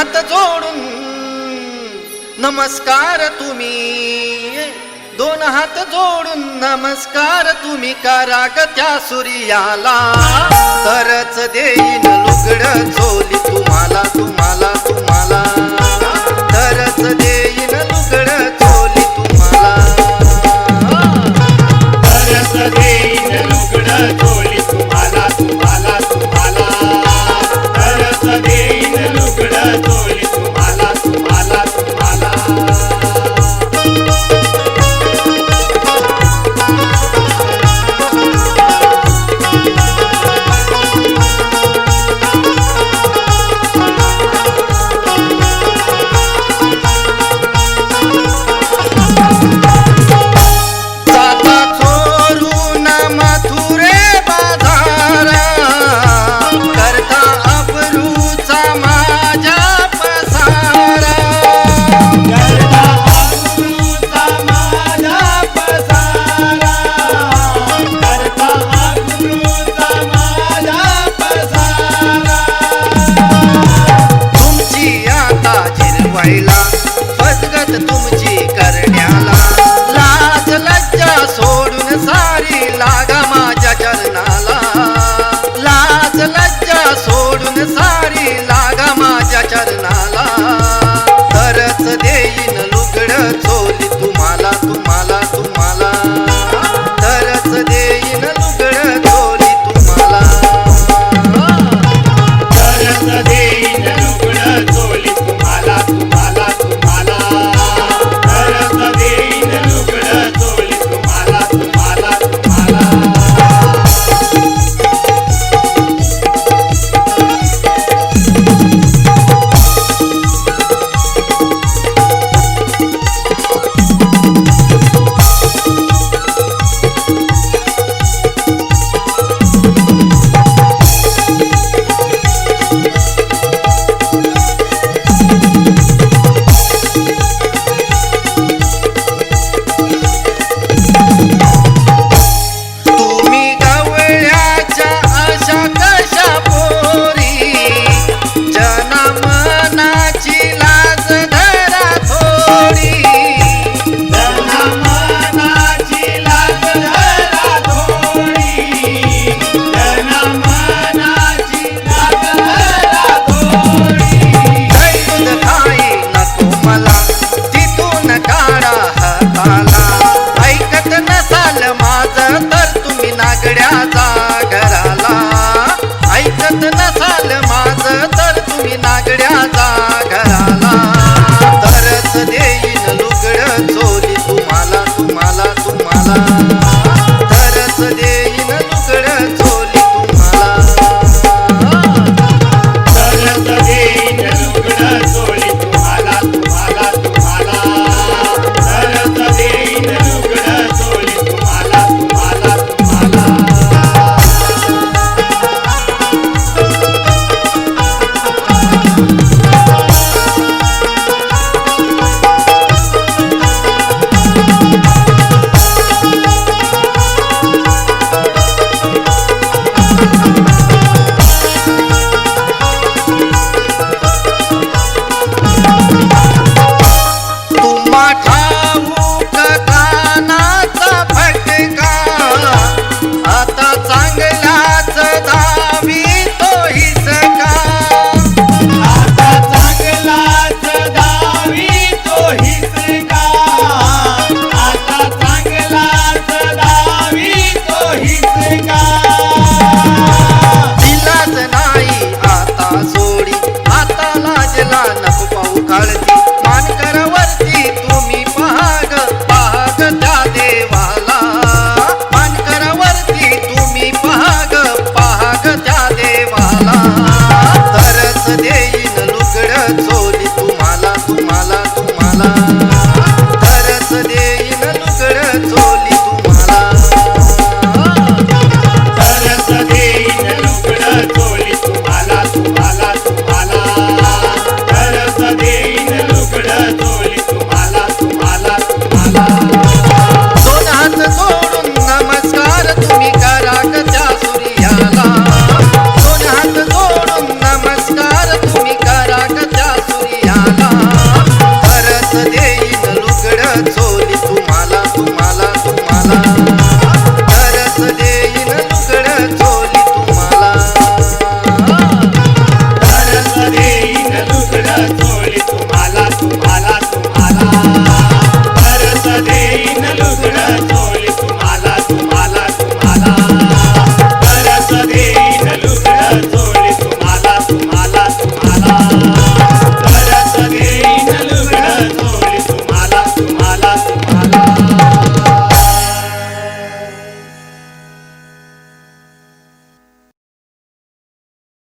हात जोडून नमस्कार तुम्ही. दोन हात जोडून नमस्कार तुम्ही काराग त्या सूर्याला. तरच देईन लुगड चोली तुम्हाला तुम्हाला